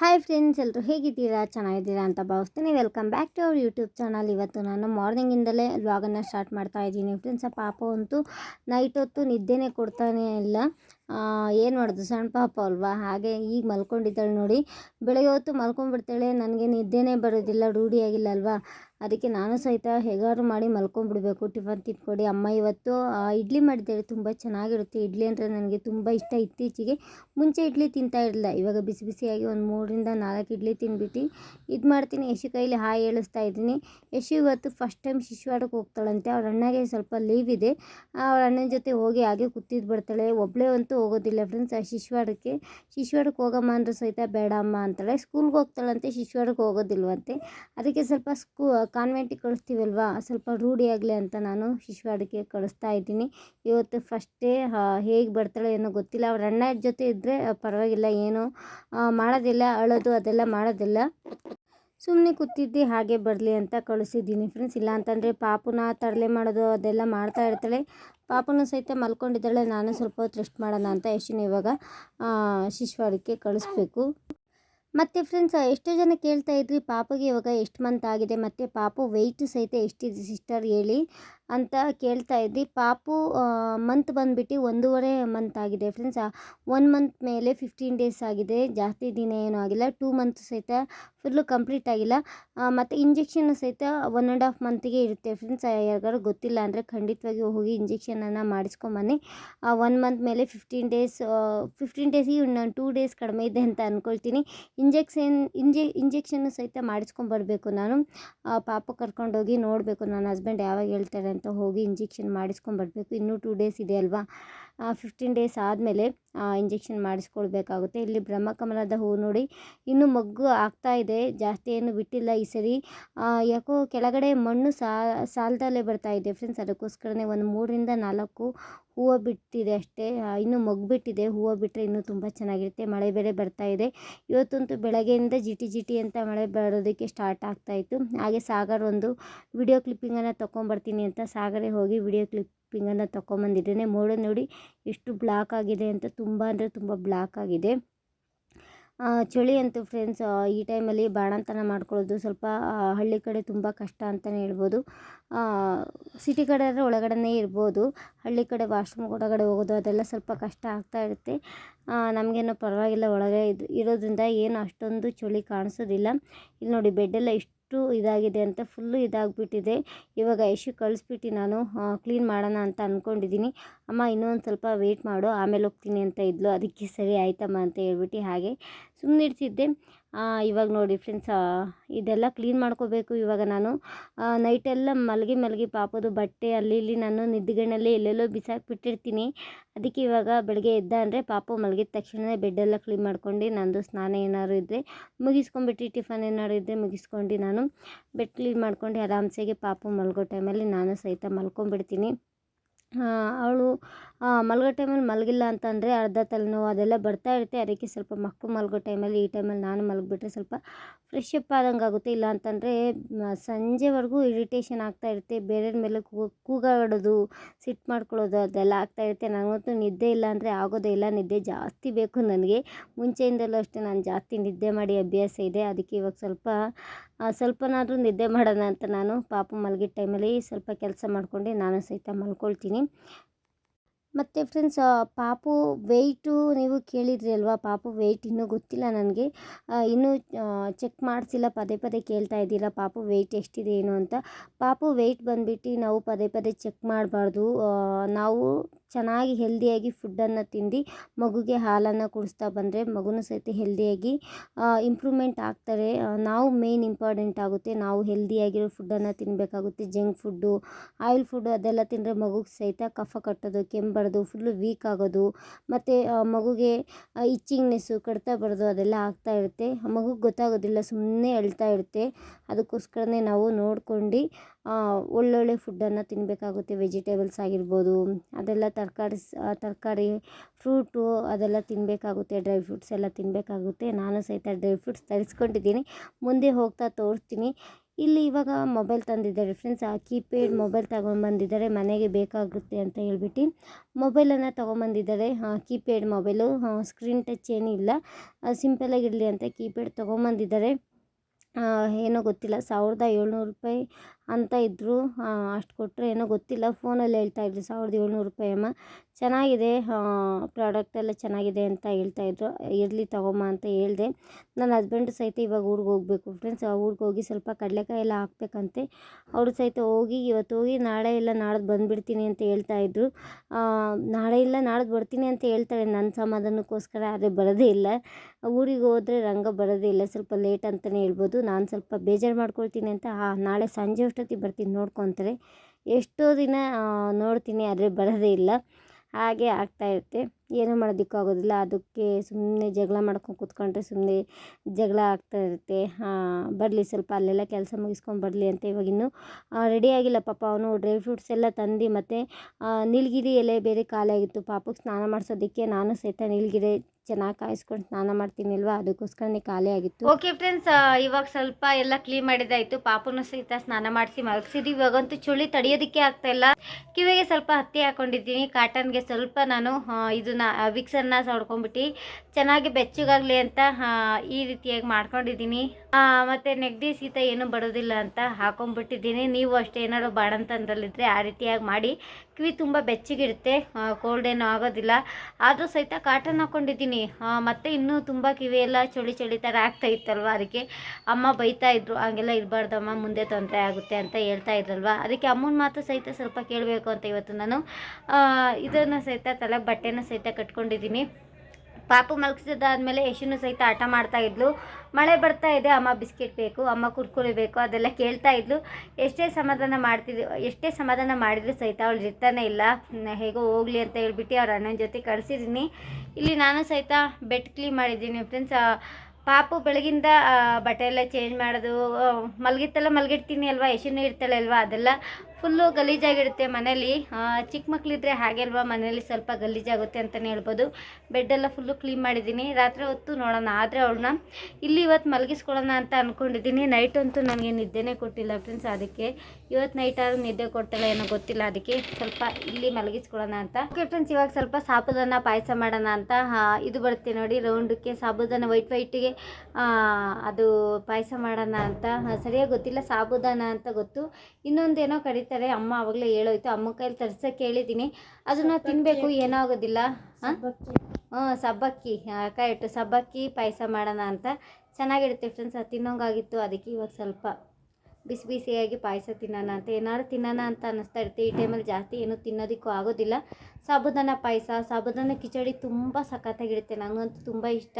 Hi friends ಎಲ್ಲರೂ ಹೇಗಿದ್ದೀರಾ? ಚೆನ್ನಾಗಿದ್ದೀರಾ ಅಂತ ಭಾವಿಸ್ತೀನಿ. Welcome back to our YouTube channel ಇವತ್ತು ನಾನು ಮಾರ್ನಿಂಗಿಂದಲೇ ವ್ಲಾಗನ್ನು ಸ್ಟಾರ್ಟ್ ಮಾಡ್ತಾ ಇದ್ದೀನಿ. ಫ್ರೆಂಡ್ಸ್ ಆ ಪಾಪ ಅಂತೂ ನೈಟ್ ಹೊತ್ತು ನಿದ್ದೆನೇ ಕೊಡ್ತಾನೆ ಇಲ್ಲ. ಏನು ಮಾಡೋದು? ಸಣ್ಣ ಪಾಪ ಅಲ್ವಾ? ಹಾಗೆ ಈಗ ಮಲ್ಕೊಂಡಿದ್ದಾಳೆ ನೋಡಿ. ಬೆಳಗ್ಗೆ ಹೊತ್ತು ಮಲ್ಕೊಂಡ್ಬಿಡ್ತಾಳೆ. ನನಗೆ ನಿದ್ದೆನೇ ಬರೋದಿಲ್ಲ. ರೂಢಿಯಾಗಿಲ್ಲ ಅಲ್ವಾ? ಅದಕ್ಕೆ ನಾನು ಸಹಿತ ಹೇಗಾದ್ರು ಮಾಡಿ ಮಲ್ಕೊಂಡ್ಬಿಡ್ಬೇಕು ಟಿಫನ್ ತಿಂದ್ಕೊಡಿ ಅಮ್ಮ ಇವತ್ತು ಇಡ್ಲಿ ಮಾಡಿದ್ದೇಳಿ ತುಂಬ ಚೆನ್ನಾಗಿರುತ್ತೆ. ಇಡ್ಲಿ ಅಂದರೆ ನನಗೆ ತುಂಬ ಇಷ್ಟ. ಇತ್ತೀಚೆಗೆ ಮುಂಚೆ ಇಡ್ಲಿ ತಿಂತಾ ಇರಲಿಲ್ಲ. ಇವಾಗ ಬಿಸಿ ಬಿಸಿಯಾಗಿ ಒಂದು ಮೂರರಿಂದ ನಾಲ್ಕು ಇಡ್ಲಿ ತಿಂದ್ಬಿಟ್ಟು ಇದು ಮಾಡ್ತೀನಿ. ಯಶು ಕೈಲಿ ಹಾಯ್ ಹೇಳಿಸ್ತಾ ಇದ್ದೀನಿ. ಯಶು ಇವತ್ತು ಫಸ್ಟ್ ಟೈಮ್ ಶಿಶುವಾಡಕ್ಕೆ ಹೋಗ್ತಾಳಂತೆ. ಅವ್ರ ಅಣ್ಣಗೆ ಸ್ವಲ್ಪ ಲೀವ್ ಇದೆ. ಅವ್ರ ಅಣ್ಣನ ಜೊತೆ ಹೋಗಿ ಹಾಗೆ ಕೂತಿದ್ದು ಬರ್ತಾಳೆ ಒಬ್ಬಳೇ ಅಂತೂ ಹೋಗೋದಿಲ್ಲ ಫ್ರೆಂಡ್ಸ್ ಆ ಶಿಶುವಾಡಕ್ಕೆ ಶಿಶುವಾಡಕ್ಕೆ ಹೋಗಮ್ಮ ಅಂದ್ರೆ ಸಹಿತ ಬೇಡ ಅಮ್ಮ ಅಂತಾಳೆ ಸ್ಕೂಲ್ಗೆ ಹೋಗ್ತಾಳಂತೆ. ಶಿಶುವಾಡಕ್ಕೆ ಹೋಗೋದಿಲ್ವಂತೆ. ಅದಕ್ಕೆ ಸ್ವಲ್ಪ ಸ್ಕೂ ಕಾನ್ವೆಂಟಿಗೆ ಕಳಿಸ್ತೀವಲ್ವಾ? ಸ್ವಲ್ಪ ರೂಢಿಯಾಗಲಿ ಅಂತ ನಾನು ಶಿಶುವಾಡಿಕೆ ಕಳಿಸ್ತಾ ಇದ್ದೀನಿ. ಇವತ್ತು ಫಸ್ಟೇ ಹೇಗೆ ಬರ್ತಾಳೆ ಏನೋ ಗೊತ್ತಿಲ್ಲ. ಅವ್ರ ಅಣ್ಣ ಜೊತೆ ಇದ್ದರೆ ಪರವಾಗಿಲ್ಲ, ಏನು ಮಾಡೋದಿಲ್ಲ, ಅಳೋದು ಅದೆಲ್ಲ ಮಾಡೋದಿಲ್ಲ. ಸುಮ್ಮನೆ ಕೂತಿದ್ದು, ಹಾಗೆ ಬರಲಿ ಅಂತ ಕಳಿಸಿದ್ದೀನಿ ಫ್ರೆಂಡ್ಸ್ ಇಲ್ಲ ಅಂತಂದರೆ ಪಾಪುನ ತರಲೆ ಮಾಡೋದು, ಅದೆಲ್ಲ ಮಾಡ್ತಾ ಇರ್ತಾಳೆ. ಪಾಪುನ ಸಹಿತ ಮಲ್ಕೊಂಡಿದ್ದಾಳೆ. ನಾನು ಸ್ವಲ್ಪ ಹೊತ್ತು ರೆಸ್ಟ್ ಮಾಡೋಣ ಅಂತ ಯಶಿನ ಇವಾಗ ಶಿಶುವಾಡಿಕೆ ಕಳಿಸ್ಬೇಕು. ಮತ್ತು ಫ್ರೆಂಡ್ಸ್ ಎಷ್ಟೋ ಜನ ಕೇಳ್ತಾ ಇದ್ರಿ, ಪಾಪಗೆ ಇವಾಗ ಎಷ್ಟು ಮಂತ್ ಆಗಿದೆ, ಮತ್ತು ಪಾಪು ವೆಯ್ಟ್ ಸಹಿತ ಎಷ್ಟಿದೆ ಸಿಸ್ಟರ್ ಹೇಳಿ. ಅಂತ ಕೇಳ್ತಾ ಇದ್ವಿ. ಪಾಪು ಮಂತ್ ಬಂದ್ಬಿಟ್ಟು ಒಂದೂವರೆ ಮಂತ್ ಆಗಿದೆ ಫ್ರೆಂಡ್ಸ್ ಒನ್ ಮಂತ್ ಮೇಲೆ ಫಿಫ್ಟೀನ್ ಡೇಸ್ ಆಗಿದೆ. ಜಾಸ್ತಿ ದಿನ ಏನೂ ಆಗಿಲ್ಲ. ಟೂ ಮಂತ್ ಸಹಿತ ಫುಲ್ಲು ಕಂಪ್ಲೀಟ್ ಆಗಿಲ್ಲ. ಮತ್ತು ಇಂಜೆಕ್ಷನ್ ಸಹಿತ ಒನ್ ಆ್ಯಂಡ್ ಆಫ್ ಮಂತಿಗೆ ಇರುತ್ತೆ ಫ್ರೆಂಡ್ಸ್ ಯಾರಿಗಾರು ಗೊತ್ತಿಲ್ಲ ಅಂದರೆ ಖಂಡಿತವಾಗಿ ಹೋಗಿ ಇಂಜೆಕ್ಷನನ್ನು ಮಾಡಿಸ್ಕೊಂಬನ್ನಿ. ಒನ್ ಮಂತ್ ಮೇಲೆ ಫಿಫ್ಟೀನ್ ಡೇಸ್ ಫಿಫ್ಟೀನ್ ಡೇಸಿಗೆ ನಾನು ಟೂ ಡೇಸ್ ಕಡಿಮೆ ಇದೆ ಅಂತ ಅಂದ್ಕೊಳ್ತೀನಿ ಇಂಜೆಕ್ಷನ್ ಇಂಜೆ ಇಂಜೆಕ್ಷನ್ನು ಸಹಿತ ಮಾಡಿಸ್ಕೊಂಬರ್ಬೇಕು ನಾನು. ಪಾಪ ಕರ್ಕೊಂಡೋಗಿ ನೋಡಬೇಕು. ನನ್ನ ಹಸ್ಬೆಂಡ್ ಯಾವಾಗ ಹೇಳ್ತಾರೆ ಅಂತ ಹೋಗಿ ಇಂಜೆಕ್ಷನ್ ಮಾಡಿಸ್ಕೊಂಬರ್ಬೇಕು ಇನ್ನೂ ಟೂ ಡೇಸ್ ಇದೆ ಅಲ್ವಾ? ಫಿಫ್ಟೀನ್ ಡೇಸ್ ಆದಮೇಲೆ ಇಂಜೆಕ್ಷನ್ ಮಾಡಿಸ್ಕೊಳ್ಬೇಕಾಗುತ್ತೆ. ಇಲ್ಲಿ ಬ್ರಹ್ಮಕಮಲದ ಹೂ ನೋಡಿ, ಇನ್ನೂ ಮೊಗ್ಗು ಆಗ್ತಾ ಇದೆ, ಜಾಸ್ತಿ ಏನು ಬಿಟ್ಟಿಲ್ಲ ಈ ಸರಿ. ಯಾಕೋ ಕೆಳಗಡೆ ಮಣ್ಣು ಸಾಲದಲ್ಲೇ ಬರ್ತಾ ಇದೆ ಫ್ರೆಂಡ್ಸ್ ಅದಕ್ಕೋಸ್ಕರನೇ ಒಂದು ಮೂರರಿಂದ ನಾಲ್ಕು ಹೂವು ಬಿಟ್ಟಿದೆ ಅಷ್ಟೇ. ಇನ್ನು ಮೊಗ್ಗು ಬಿಟ್ಟಿದೆ, ಹೂವು ಬಿಟ್ಟರೆ ಇನ್ನೂ ತುಂಬ ಚೆನ್ನಾಗಿರುತ್ತೆ. ಮಳೆ ಬೇರೆ ಬರ್ತಾ ಇದೆ. ಇವತ್ತಂತೂ ಬೆಳಗ್ಗೆಯಿಂದ ಜಿಟಿ ಜಿಟಿ ಅಂತ ಮಳೆ ಬರೋದಕ್ಕೆ ಸ್ಟಾರ್ಟ್ ಆಗ್ತಾಯಿತ್ತು ಹಾಗೆ ಸಾಗರ್ ಒಂದು ವಿಡಿಯೋ ಕ್ಲಿಪ್ಪಿಂಗನ್ನು ತೊಗೊಂಬರ್ತೀನಿ ಅಂತ ಸಾಗರೇ ಹೋಗಿ ವಿಡಿಯೋ ಕ್ಲಿಪ್ಪಿಂಗನ್ನು ತಗೊಂಬಂದಿದ್ದೇನೆ ಮೋಡ ನೋಡಿ ಎಷ್ಟು ಬ್ಲಾಕ್ ಆಗಿದೆ ಅಂತ ತುಂಬ ಅಂದರೆ ತುಂಬ ಬ್ಲಾಕ್ ಆಗಿದೆ. ಚಳಿ ಅಂತೂ ಫ್ರೆಂಡ್ಸ್ ಈ ಟೈಮಲ್ಲಿ ಬಾಣಂತನ ಮಾಡ್ಕೊಳ್ಳೋದು ಸ್ವಲ್ಪ ಹಳ್ಳಿ ಕಡೆ ತುಂಬ ಕಷ್ಟ ಅಂತಲೇ ಹೇಳ್ಬೋದು. ಸಿಟಿ ಕಡೆ ಆದರೆ ಒಳಗಡೆನೇ ಇರ್ಬೋದು. ಹಳ್ಳಿ ಕಡೆ ವಾಶ್ರೂಮ್ ಒಳಗಡೆ ಹೋಗೋದು ಅದೆಲ್ಲ ಸ್ವಲ್ಪ ಕಷ್ಟ ಆಗ್ತಾ ಇರುತ್ತೆ. ನಮಗೇನೋ ಪರವಾಗಿಲ್ಲ ಒಳಗೆ ಇದು, ಇರೋದ್ರಿಂದ ಏನು ಅಷ್ಟೊಂದು ಚಳಿ ಕಾಣಿಸೋದಿಲ್ಲ. ಇಲ್ಲಿ ನೋಡಿ ಬೆಡ್ಡೆಲ್ಲ ಎಷ್ಟು ಇದಾಗಿದೆ ಅಂತ ಫುಲ್ಲು ಇದಾಗಿಬಿಟ್ಟಿದೆ. ಇವಾಗ ಯಶು ಕಳಿಸ್ಬಿಟ್ಟು ನಾನು ಕ್ಲೀನ್ ಮಾಡೋಣ ಅಂತ ಅಂದ್ಕೊಂಡಿದ್ದೀನಿ ಅಮ್ಮ ಇನ್ನೊಂದು ಸ್ವಲ್ಪ ವೆಯ್ಟ್ ಮಾಡು ಆಮೇಲೆ ಹೋಗ್ತೀನಿ ಅಂತ ಇದ್ಲು. ಅದಕ್ಕೆ ಸರಿ ಆಯ್ತಮ್ಮ ಅಂತ ಹೇಳ್ಬಿಟ್ಟು ಹಾಗೆ ಸುಮ್ಮನೆ ಇಡ್ತಿದ್ದೆ ಆ, ಇವಾಗ ನೋಡಿ ಫ್ರೆಂಡ್ಸ್ ಇದೆಲ್ಲ ಕ್ಲೀನ್ ಮಾಡ್ಕೋಬೇಕು ಇವಾಗ ನಾನು. ನೈಟೆಲ್ಲ ಮಲಗಿ ಮಲಗಿ ಪಾಪದು ಬಟ್ಟೆ ಅಲ್ಲಿ ಇಲ್ಲಿ ನಾನು ನಿದ್ದೆಗಣ್ಣಲ್ಲಿ ಎಲ್ಲೆಲ್ಲೋ ಬಿಸಾಕ್ಬಿಟ್ಟಿರ್ತೀನಿ. ಅದಕ್ಕೆ ಇವಾಗ ಬೆಳಗ್ಗೆ ಎದ್ದ ಅಂದರೆ ಪಾಪು ಮಲಗಿದ ತಕ್ಷಣ ಬೆಡ್ಡೆಲ್ಲ ಕ್ಲೀನ್ ಮಾಡ್ಕೊಂಡು ನಂದು ಸ್ನಾನ ಏನಾದ್ರು ಇದ್ದರೆ ಮುಗಿಸ್ಕೊಂಡ್ಬಿಟ್ಟು ಟಿಫನ್ ಏನಾದ್ರು ಇದ್ದರೆ ಮುಗಿಸ್ಕೊಂಡು ನಾನು ಬೆಡ್ ಕ್ಲೀನ್ ಮಾಡ್ಕೊಂಡು ಆರಾಮ್ಸೆಗೆ ಪಾಪು ಮಲಗೋ ಟೈಮಲ್ಲಿ ನಾನು ಸಹಿತ ಮಲ್ಕೊಂಡ್ಬಿಡ್ತೀನಿ. ಅವಳು ಮಲಗೋ ಟೈಮಲ್ಲಿ ಮಲಗಿಲ್ಲ ಅಂತಂದರೆ ಅರ್ಧ ತಲೆನೋವು ಅದೆಲ್ಲ ಬರ್ತಾ ಇರುತ್ತೆ. ಅದಕ್ಕೆ ಸ್ವಲ್ಪ ಮಕ್ಕಳು ಮಲಗೋ ಟೈಮಲ್ಲಿ ಈ ಟೈಮಲ್ಲಿ ನಾನು ಮಲಗಿಬಿಟ್ರೆ ಸ್ವಲ್ಪ ಫ್ರೆಶ್ ಅಪ್ ಆದಂಗೆ ಆಗುತ್ತೆ. ಇಲ್ಲ ಅಂತಂದರೆ ಸಂಜೆವರೆಗೂ ಇರಿಟೇಷನ್ ಆಗ್ತಾ ಇರುತ್ತೆ. ಬೇರೆಯವ್ರ ಮೇಲೆ ಕೂಗಾಡೋದು ಸಿಟ್ಟು ಮಾಡ್ಕೊಳ್ಳೋದು ಅದೆಲ್ಲ ಆಗ್ತಾ ಇರುತ್ತೆ. ನನಗಂತೂ ನಿದ್ದೆ ಇಲ್ಲ ಅಂದರೆ ಆಗೋದೇ ಇಲ್ಲ. ನಿದ್ದೆ ಜಾಸ್ತಿ ಬೇಕು ನನಗೆ. ಮುಂಚೆಯಿಂದಲೂ ಅಷ್ಟೇ ನಾನು ಜಾಸ್ತಿ ನಿದ್ದೆ ಮಾಡಿ ಅಭ್ಯಾಸ ಇದೆ. ಅದಕ್ಕೆ ಇವಾಗ ಸ್ವಲ್ಪ ಸ್ವಲ್ಪನಾದರೂ ನಿದ್ದೆ ಮಾಡೋಣ ಅಂತ ನಾನು ಪಾಪ ಮಲಗಿದ ಟೈಮಲ್ಲಿ ಸ್ವಲ್ಪ ಕೆಲಸ ಮಾಡ್ಕೊಂಡು ನಾನು ಸಹಿತ ಮಲ್ಕೊಳ್ತೀನಿ. ಮತ್ತು ಫ್ರೆಂಡ್ಸ್ ಪಾಪು ವೆಯ್ಟು ನೀವು ಕೇಳಿದ್ರಿ ಅಲ್ವಾ? ಪಾಪು ವೆಯ್ಟ್ ಇನ್ನೂ ಗೊತ್ತಿಲ್ಲ ನನಗೆ. ಇನ್ನೂ ಚೆಕ್ ಮಾಡಿಸಿಲ್ಲ, ಪದೇ ಪದೇ ಕೇಳ್ತಾ ಇದ್ದೀರ, ಪಾಪು ವೆಯ್ಟ್ ಎಷ್ಟಿದೆ, ಏನು ಅಂತ. ಪಾಪು ವೆಯ್ಟ್ ಬಂದುಬಿಟ್ಟು ನಾವು ಪದೇ ಪದೇ ಚೆಕ್ ಮಾಡಬಾರ್ದು. ನಾವು ಚೆನ್ನಾಗಿ ಹೆಲ್ದಿಯಾಗಿ ಫುಡ್ಡನ್ನು ತಿಂದು ಮಗುಗೆ ಹಾಲನ್ನು ಕುಡಿಸ್ತಾ ಬಂದರೆ ಮಗುನೂ ಸಹಿತ ಹೆಲ್ದಿಯಾಗಿ ಇಂಪ್ರೂವ್ಮೆಂಟ್ ಆಗ್ತಾರೆ. ನಾವು ಮೇನ್ ಇಂಪಾರ್ಟೆಂಟ್ ಆಗುತ್ತೆ. ನಾವು ಹೆಲ್ದಿಯಾಗಿರೋ ಫುಡ್ಡನ್ನು ತಿನ್ನಬೇಕಾಗುತ್ತೆ ಜಂಕ್ ಫುಡ್ಡು ಆಯಿಲ್ ಫುಡ್ಡು ಅದೆಲ್ಲ ತಿಂದರೆ ಮಗುಗೆ ಸಹಿತ ಕಫ ಕಟ್ಟೋದು, ಕೆಮ್ಮು ಬರೋದು ಫುಲ್ಲು ವೀಕ್ ಆಗೋದು, ಮತ್ತು ಮಗುಗೆ ಇಚ್ಚಿಂಗ್ನೆಸ್ಸು ಕಡಿತ ಬರೋದು ಅದೆಲ್ಲ ಆಗ್ತಾ ಇರುತ್ತೆ. ಮಗುಗೆ ಗೊತ್ತಾಗೋದಿಲ್ಲ ಸುಮ್ಮನೆ ಅಳ್ತಾ ಇರುತ್ತೆ. ಅದಕ್ಕೋಸ್ಕರನೇ ನಾವು ನೋಡ್ಕೊಂಡು ಒಳ್ಳೊಳ್ಳೆ ಫುಡ್ಡನ್ನು ತಿನ್ನಬೇಕಾಗುತ್ತೆ ವೆಜಿಟೇಬಲ್ಸ್ ಆಗಿರ್ಬೋದು, ಅದೆಲ್ಲ ತರಕಾರಿ ತರಕಾರಿ ಫ್ರೂಟು ಅದೆಲ್ಲ ತಿನ್ನಬೇಕಾಗುತ್ತೆ ಡ್ರೈ ಫ್ರೂಟ್ಸ್ ಎಲ್ಲ ತಿನ್ನಬೇಕಾಗುತ್ತೆ ನಾನು ಸಹಿತ ಡ್ರೈ ಫ್ರೂಟ್ಸ್ ತರಿಸ್ಕೊಂಡಿದ್ದೀನಿ. ಮುಂದೆ ಹೋಗ್ತಾ ತೋರಿಸ್ತೀನಿ. ಇಲ್ಲಿ ಇವಾಗ ಮೊಬೈಲ್ ತಂದಿದ್ದಾರೆ ಫ್ರೆಂಡ್ಸ್ ಆ ಕೀಪ್ಯಾಡ್ ಮೊಬೈಲ್ ತಗೊಂಡ್ಬಂದಿದ್ದಾರೆ ಮನೆಗೆ ಬೇಕಾಗುತ್ತೆ ಅಂತ ಹೇಳ್ಬಿಟ್ಟು ಮೊಬೈಲನ್ನು ತೊಗೊಂಬಂದಿದ್ದಾರೆ. ಕೀಪ್ಯಾಡ್ ಮೊಬೈಲು ಸ್ಕ್ರೀನ್ ಟಚ್ ಏನೂ ಇಲ್ಲ. ಸಿಂಪಲಾಗಿರಲಿ ಅಂತ ಕೀಪ್ಯಾಡ್ ತೊಗೊಂಬಂದಿದ್ದಾರೆ. ಏನೋ ಗೊತ್ತಿಲ್ಲ. ಸಾವಿರದ ಏಳ್ನೂರು ರೂಪಾಯಿ ಅಂತ ಇದ್ದರು ಅಷ್ಟು ಕೊಟ್ಟರೆ ಏನೋ ಗೊತ್ತಿಲ್ಲ. ಫೋನಲ್ಲಿ ಹೇಳ್ತಾ ಇದ್ದರು ಸಾವಿರದ ಏಳ್ನೂರು ರೂಪಾಯಿ ಅಮ್ಮ. ಚೆನ್ನಾಗಿದೆ ಪ್ರಾಡಕ್ಟ್ ಎಲ್ಲ ಚೆನ್ನಾಗಿದೆ ಅಂತ ಹೇಳ್ತಾಯಿದ್ರು ಇರಲಿ ತಗೊಮ್ಮ ಅಂತ ಹೇಳಿದೆ. ನನ್ನ ಹಸ್ಬೆಂಡ್ ಸಹಿತ ಇವಾಗ ಊರಿಗೆ ಹೋಗಬೇಕು ಫ್ರೆಂಡ್ಸ್ ಆ ಊರಿಗೆ ಹೋಗಿ ಸ್ವಲ್ಪ ಕಡಲೆಕಾಯಿ ಎಲ್ಲ ಹಾಕ್ಬೇಕಂತೆ. ಅವರು ಸಹಿತ ಹೋಗಿ, ಇವತ್ತು ಹೋಗಿ ನಾಳೆ ಇಲ್ಲ ನಾಡ್ದು ಬಂದುಬಿಡ್ತೀನಿ ಅಂತ ಹೇಳ್ತಾಯಿದ್ರು ನಾಳೆ ಇಲ್ಲ, ನಾಡ್ದು ಬರ್ತೀನಿ ಅಂತ ಹೇಳ್ತಾಳೆ ನನ್ನ ಸಮಾಧಾನಕ್ಕೋಸ್ಕರ, ಆದರೆ ಬರೋದೇ ಇಲ್ಲ. ಊರಿಗೆ ಹೋದರೆ ರಂಗ ಬರೋದೇ ಇಲ್ಲ. ಸ್ವಲ್ಪ ಲೇಟ್ ಅಂತಲೇ ಹೇಳ್ಬೋದು. ನಾನು ಸ್ವಲ್ಪ ಬೇಜಾರು ಮಾಡ್ಕೊಳ್ತೀನಿ ಅಂತ ನಾಳೆ ಸಂಜೆ ಅಷ್ಟೊತ್ತಿಗೆ ಬರ್ತೀನಿ ನೋಡ್ಕೊತಾರೆ ಎಷ್ಟೋ ದಿನ ನೋಡ್ತೀನಿ ಆದರೆ ಬರೋದೇ ಇಲ್ಲ. ಹಾಗೆ ಆಗ್ತಾಯಿರುತ್ತೆ ಏನೂ ಮಾಡೋದಕ್ಕಾಗೋದಿಲ್ಲ. ಅದಕ್ಕೆ ಸುಮ್ಮನೆ ಜಗಳ ಮಾಡ್ಕೊಂಡು ಕೂತ್ಕೊಂಡ್ರೆ ಸುಮ್ಮನೆ ಜಗಳ ಆಗ್ತಾ ಇರುತ್ತೆ. ಬರಲಿ ಸ್ವಲ್ಪ ಅಲ್ಲೆಲ್ಲ ಕೆಲಸ ಮುಗಿಸ್ಕೊಂಡು ಬರಲಿ ಅಂತ ಇವಾಗಿನ್ನೂ ರೆಡಿ ಆಗಿಲ್ಲ ಪಾಪ ಅವನು ಡ್ರೈ ಫ್ರೂಟ್ಸ್ ಎಲ್ಲ ತಂದು ಮತ್ತು ನೀಲಗಿರಿ ಎಲೆ ಬೇರೆ ಖಾಲಿ ಆಗಿತ್ತು. ಪಾಪಕ್ಕೆ ಸ್ನಾನ ಮಾಡಿಸೋದಕ್ಕೆ ನಾನು ಸಹಿತ ನೀಲಗಿರಿ ಚೆನ್ನಾಗಿ ಕಾಯಿಸ್ಕೊಂಡು ಸ್ನಾನ ಮಾಡ್ತೀನಿ ಅಲ್ವಾ? ಅದಕ್ಕೋಸ್ಕರನೇ ಖಾಲಿ ಆಗಿತ್ತು. ಓಕೆ ಫ್ರೆಂಡ್ಸ್ ಇವಾಗ ಸ್ವಲ್ಪ ಎಲ್ಲ ಕ್ಲೀನ್ ಮಾಡಿದಾಯಿತು. ಪಾಪನ ಸಹಿತ ಸ್ನಾನ ಮಾಡಿಸಿ ಮಲಗಿಸಿದ್ವಿ. ಇವಾಗಂತೂ ಚಳಿ ತಡೆಯೋದಕ್ಕೆ ಆಗ್ತಾ ಇಲ್ಲ. ಕಿವಿಗೆ ಸ್ವಲ್ಪ ಹತ್ತಿ ಹಾಕೊಂಡಿದ್ದೀನಿ. ಕಾಟನ್ಗೆ ಸ್ವಲ್ಪ ನಾನು ಇದನ್ನ ವಿಕ್ಸನ್ನ ಸೌಡ್ಕೊಂಡ್ಬಿಟ್ಟು ಚೆನ್ನಾಗಿ ಬೆಚ್ಚಗಾಗಲಿ ಅಂತ ಈ ರೀತಿಯಾಗಿ ಮಾಡ್ಕೊಂಡಿದ್ದೀನಿ. ಮತ್ತು ನೆಗಡಿ ಶೀತ ಏನು ಬರೋದಿಲ್ಲ ಅಂತ ಹಾಕೊಂಡ್ಬಿಟ್ಟಿದ್ದೀನಿ ನೀವು ಅಷ್ಟೇ ಏನಾದ್ರು ಬಾಣಂತಂದ್ರಲ್ಲಿದ್ದರೆ ಆ ರೀತಿಯಾಗಿ ಮಾಡಿ. ಕಿವಿ ತುಂಬ ಬೆಚ್ಚಗಿರುತ್ತೆ ಕೋಲ್ಡ್ ಏನೂ ಆಗೋದಿಲ್ಲ. ಆದರೂ ಸಹಿತ ಕಾಟನ್ ಹಾಕ್ಕೊಂಡಿದ್ದೀನಿ ಮತ್ತು ಇನ್ನೂ ತುಂಬ ಕಿವಿಯೆಲ್ಲ ಚಳಿ ಚಳಿ ಥರ ಆಗ್ತಾ ಇತ್ತಲ್ವ ಅದಕ್ಕೆ. ಅಮ್ಮ ಬೈತಾ ಇದ್ರು, ಹಾಗೆಲ್ಲ ಇರಬಾರ್ದಮ್ಮ, ಮುಂದೆ ತೊಂದರೆ ಆಗುತ್ತೆ ಅಂತ ಹೇಳ್ತಾ ಇದ್ರಲ್ವ. ಅದಕ್ಕೆ ಅಮ್ಮನ ಮಾತು ಸಹಿತ ಸ್ವಲ್ಪ ಕೇಳಬೇಕು ಅಂತ ಇವತ್ತು ನಾನು. ಇದನ್ನು ಸಹಿತ ತಲೆ ಬಟ್ಟೆನ ಸಹಿತ ಕಟ್ಕೊಂಡಿದ್ದೀನಿ. ಪಾಪು ಮಲಗಿಸಿದಾದ್ಮೇಲೆ ಯಶುನು ಸಹಿತ ಆಟ ಮಾಡ್ತಾ ಇದ್ಲು. ಮಳೆ ಬರ್ತಾ ಇದೆ, ಅಮ್ಮ ಬಿಸ್ಕೆಟ್ ಬೇಕು, ಅಮ್ಮ ಕುರ್ಕುರಿ ಬೇಕು, ಅದೆಲ್ಲ ಕೇಳ್ತಾ ಇದ್ಲು. ಎಷ್ಟೇ ಸಮಾಧಾನ ಮಾಡ್ತಿದ್ವಿ, ಎಷ್ಟೇ ಸಮಾಧಾನ ಮಾಡಿದ್ರು ಸಹಿತ ಅವಳು ಇರ್ತಾನೆ ಇಲ್ಲ. ಹೇಗೋ ಹೋಗ್ಲಿ ಅಂತ ಹೇಳ್ಬಿಟ್ಟು ಅವ್ರ ಅಣ್ಣನ ಜೊತೆ ಕಳಿಸಿದ್ದೀನಿ. ಇಲ್ಲಿ ನಾನು ಸಹಿತ ಬೆಡ್ ಕ್ಲೀನ್ ಮಾಡಿದ್ದೀನಿ ಫ್ರೆಂಡ್ಸ್. ಪಾಪು ಬೆಳಗಿಂದ ಬಟ್ಟೆ ಎಲ್ಲ ಚೇಂಜ್ ಮಾಡೋದು ಮಲಗಿತ್ತಲ್ಲ ಮಲಗಿಡ್ತೀನಿ ಅಲ್ವಾ, ಯಶುನು ಇರ್ತಾಳೆ ಅಲ್ವಾ, ಅದೆಲ್ಲ ಫುಲ್ಲು ಗಲೀಜಾಗಿರುತ್ತೆ ಮನೇಲಿ. ಚಿಕ್ಕ ಮಕ್ಕಳಿದ್ರೆ ಹಾಗೆ ಅಲ್ವಾ? ಮನೇಲಿ ಸ್ವಲ್ಪ ಗಲೀಜಾಗುತ್ತೆ ಅಂತಲೇ ಹೇಳ್ಬೋದು. ಬೆಡ್ಡೆಲ್ಲ ಫುಲ್ಲು ಕ್ಲೀನ್ ಮಾಡಿದ್ದೀನಿ. ರಾತ್ರಿ ಹೊತ್ತು ನೋಡೋಣ. ಆದರೆ ಅವಳನ್ನ ಇಲ್ಲಿ ಇವತ್ತು ಮಲಗಿಸ್ಕೊಳ್ಳೋಣ ಅಂತ ಅಂದ್ಕೊಂಡಿದ್ದೀನಿ ನೈಟ್ ಅಂತೂ ನನಗೆ ನಿದ್ದೆನೇ ಕೊಟ್ಟಿಲ್ಲ ಫ್ರೆಂಡ್ಸ್ ಅದಕ್ಕೆ. ಇವತ್ತು ನೈಟ್ ಆದರೂ ನಿದ್ದೆ ಕೊಡ್ತಾಳೆ ಏನೋ ಗೊತ್ತಿಲ್ಲ ಅದಕ್ಕೆ. ಸ್ವಲ್ಪ ಇಲ್ಲಿ ಮಲಗಿಸ್ಕೊಳ್ಳೋಣ ಅಂತ. ಓಕೆ ಫ್ರೆಂಡ್ಸ್ ಇವಾಗ ಸ್ವಲ್ಪ ಸಾಬುದಾನ ಪಾಯಸ ಮಾಡೋಣ ಅಂತ. ಇದು ಬರುತ್ತೆ ನೋಡಿ ರೌಂಡಕ್ಕೆ ಸಾಬುದಾನ ವೈಟ್ ವೈಟಿಗೆ ಅದು ಪಾಯಸ ಮಾಡೋಣ ಅಂತ. ಸರಿಯಾಗಿ ಗೊತ್ತಿಲ್ಲ ಸಾಬುದಾನ ಅಂತ ಗೊತ್ತು. ಇನ್ನೊಂದೇನೋ ಕಡಿ ಕರೀತಾರೆ ಅಮ್ಮ ಅವಾಗಲೇ ಹೇಳೋಯ್ತು. ಅಮ್ಮ ಕೈಲಿ ತರ್ಸಕ್ಕೆ ಹೇಳಿದ್ದೀನಿ ಅದನ್ನು ತಿನ್ನಬೇಕು ಏನಾಗೋದಿಲ್ಲ ಹಾಂ? ಸಬ್ಬಕ್ಕಿ. ಇಟ್ಟು ಸಬ್ಬಕ್ಕಿ ಪಾಯಸ ಮಾಡೋಣ ಅಂತ. ಚೆನ್ನಾಗಿರುತ್ತೆ ಫ್ರೆಂಡ್ಸ್ ಅದು ತಿನ್ನೋಂಗಾಗಿತ್ತು. ಅದಕ್ಕೆ ಇವಾಗ ಸ್ವಲ್ಪ ಬಿಸಿ ಬಿಸಿಯಾಗಿ ಪಾಯಸ ತಿನ್ನೋಣ ಅಂತ. ಏನಾದ್ರು ತಿನ್ನೋಣ ಅಂತ ಅನ್ನಿಸ್ತಾ ಇರುತ್ತೆ. ಈ ಟೈಮಲ್ಲಿ ಜಾಸ್ತಿ ಏನು ತಿನ್ನೋದಕ್ಕೂ ಆಗೋದಿಲ್ಲ. ಸಾಬುದಾನ ಪಾಯಸ ಸಾಬುದಾನ ಕಿಚಡಿ ತುಂಬ ಸಖತ್ತಾಗಿರುತ್ತೆ. ನನಗಂತೂ ತುಂಬ ಇಷ್ಟ.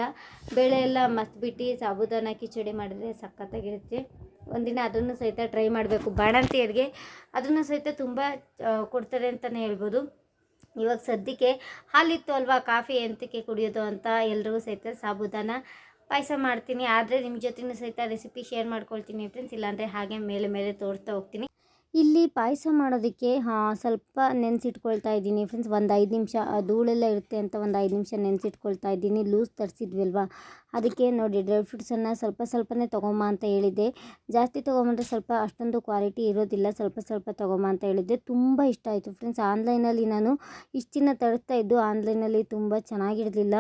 ಬೇಳೆ ಎಲ್ಲ ಮಸ್ಬಿಟ್ಟು ಸಾಬುದಾನ ಕಿಚಡಿ ಮಾಡಿದ್ರೆ ಸಖತ್ತಾಗಿರುತ್ತೆ. ಒಂದಿನ ಅದನ್ನು ಸಹಿತ ಟ್ರೈ ಮಾಡಬೇಕು. ಬಾಣಂತಿಯರಿಗೆ ಅದನ್ನು ಸಹಿತ ತುಂಬ ಕೊಡ್ತಾರೆ ಅಂತಲೇ ಹೇಳ್ಬೋದು. ಇವಾಗ ಸದ್ಯಕ್ಕೆ ಹಾಲಿತ್ತು ಅಲ್ವಾ, ಕಾಫಿ ಎಂತಕ್ಕೆ ಕುಡಿಯೋದು ಅಂತ ಎಲ್ರಿಗೂ ಸಹಿತ ಸಾಬುದಾನ ಪಾಯಸ ಮಾಡ್ತೀನಿ. ಆದರೆ ನಿಮ್ಮ ಜೊತೆನೂ ಸಹಿತ ರೆಸಿಪಿ ಶೇರ್ ಮಾಡ್ಕೊಳ್ತೀನಿ ಫ್ರೆಂಡ್ಸ್ ಇಲ್ಲಾಂದರೆ ಹಾಗೆ ಮೇಲೆ ಮೇಲೆ ತೋರಿಸ್ತಾ ಹೋಗ್ತೀನಿ. ಇಲ್ಲಿ ಪಾಯಸ ಮಾಡೋದಕ್ಕೆ ಸ್ವಲ್ಪ ನೆನೆಸಿಟ್ಕೊಳ್ತಾ ಇದ್ದೀನಿ. ಫ್ರೆಂಡ್ಸ್, ಒಂದು ಐದು ನಿಮಿಷ ಧೂಳೆಲ್ಲ ಇರುತ್ತೆ ಅಂತ ಒಂದು ಐದು ನಿಮಿಷ ನೆನೆಸಿಟ್ಕೊಳ್ತಾ ಇದ್ದೀನಿ. ಲೂಸ್ ತರಿಸಿದ್ವಿ ಅಲ್ವಾ ಅದಕ್ಕೆ ನೋಡಿ, ಡ್ರೈ ಫ್ರೂಟ್ಸನ್ನು ಸ್ವಲ್ಪ ಸ್ವಲ್ಪನೇ ತೊಗೊಂಬ ಅಂತ ಹೇಳಿದ್ದೆ. ಜಾಸ್ತಿ ತೊಗೊಂಬಂದ್ರೆ ಸ್ವಲ್ಪ ಅಷ್ಟೊಂದು ಕ್ವಾಲಿಟಿ ಇರೋದಿಲ್ಲ. ಸ್ವಲ್ಪ ಸ್ವಲ್ಪ ತೊಗೊಂಬ ಅಂತ ಹೇಳಿದ್ದೆ. ತುಂಬ ಇಷ್ಟ ಆಯಿತು ಫ್ರೆಂಡ್ಸ್. ಆನ್ಲೈನಲ್ಲಿ ನಾನು ಇಷ್ಟು ದಿನ ತರಿಸ್ತಾ ಇದ್ದು, ಆನ್ಲೈನಲ್ಲಿ ತುಂಬ ಚೆನ್ನಾಗಿರಲಿಲ್ಲ.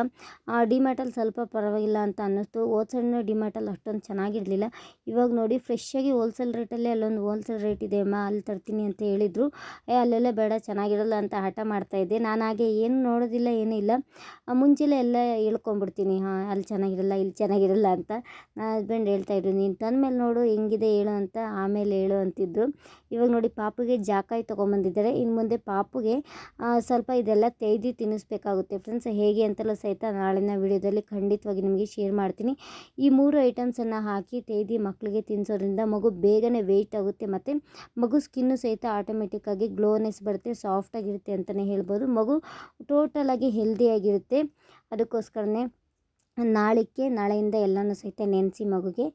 ಡಿಮ್ಯಾಟಲ್ಲಿ ಸ್ವಲ್ಪ ಪರವಾಗಿಲ್ಲ ಅಂತ ಅನ್ನಿಸ್ತು. ಹೋಲ್ಸೇಲ್ನ ಡಿಮ್ಯಾಟಲ್ಲಿ ಅಷ್ಟೊಂದು ಚೆನ್ನಾಗಿರಲಿಲ್ಲ. ಇವಾಗ ನೋಡಿ, ಫ್ರೆಶ್ಶಾಗಿ ಹೋಲ್ಸೇಲ್ ರೇಟಲ್ಲೇ ಅಲ್ಲೊಂದು ಹೋಲ್ಸೇಲ್ ರೇಟ್ ಇದೆ ಅಮ್ಮ ಅಲ್ಲಿ ತರ್ತೀನಿ ಅಂತ ಹೇಳಿದರು. ಏ, ಅಲ್ಲೆಲ್ಲ ಬೇಡ, ಚೆನ್ನಾಗಿರಲ್ಲ ಅಂತ ಹಠ ಮಾಡ್ತಾಯಿದ್ದೆ ನಾನು ಹಾಗೆ ಏನು ನೋಡೋದಿಲ್ಲ ಏನಿಲ್ಲ ಮುಂಚೆಲೆ ಎಲ್ಲ ಹೇಳ್ಕೊಂಬಿಡ್ತೀನಿ ಹಾಂ, ಅಲ್ಲಿ ಚೆನ್ನಾಗಿರಲ್ಲ, ಇಲ್ಲಿ ಚೆನ್ನಾಗಿರಲ್ಲ ಅಂತ. ನನ್ನ ಹಸ್ಬೆಂಡ್ ಹೇಳ್ತಾಯಿದ್ರು ನೀನು ತಂದಮೇಲೆ ನೋಡು, ಹೆಂಗಿದೆ ಹೇಳು ಅಂತ, ಆಮೇಲೆ ಹೇಳು ಅಂತಿದ್ದು ಇವಾಗ ನೋಡಿ ಪಾಪುಗೆ ಜಾಕಾಯಿ ತೊಗೊಂಬಂದಿದ್ದಾರೆ. ಇನ್ನು ಮುಂದೆ ಪಾಪುಗೆ ಸ್ವಲ್ಪ ಇದೆಲ್ಲ ತೆಗೆದು ತಿನ್ನಿಸ್ಬೇಕಾಗುತ್ತೆ ಫ್ರೆಂಡ್ಸ್ ಹೇಗೆ ಅಂತೆಲ್ಲ ಸಹಿತ ನಾಳಿನ ವಿಡಿಯೋದಲ್ಲಿ ಖಂಡಿತವಾಗಿ ನಿಮಗೆ ಶೇರ್ ಮಾಡ್ತೀನಿ. ಈ ಮೂರು ಐಟಮ್ಸನ್ನು ಹಾಕಿ ತೆಯ್ದು ಮಕ್ಕಳಿಗೆ ತಿನ್ನಿಸೋದ್ರಿಂದ ಮಗು ಬೇಗನೆ ವೆಯ್ಟ್ ಆಗುತ್ತೆ ಮತ್ತು ಮಗು ಸ್ಕಿನ್ನು ಸಹಿತ ಆಟೋಮೆಟಿಕ್ಕಾಗಿ ಗ್ಲೋನೆಸ್ ಬರುತ್ತೆ ಸಾಫ್ಟಾಗಿರುತ್ತೆ ಅಂತಲೇ ಹೇಳ್ಬೋದು. ಮಗು ಟೋಟಲಾಗಿ ಹೆಲ್ದಿಯಾಗಿರುತ್ತೆ ಅದಕ್ಕೋಸ್ಕರನೇ ನಾಳಿಕೆ ನಾಳೆಯಿಂದ ಎಲ್ಲನೂ ಸಹಿತ ನೆನೆಸಿ ಮಗುಗೆ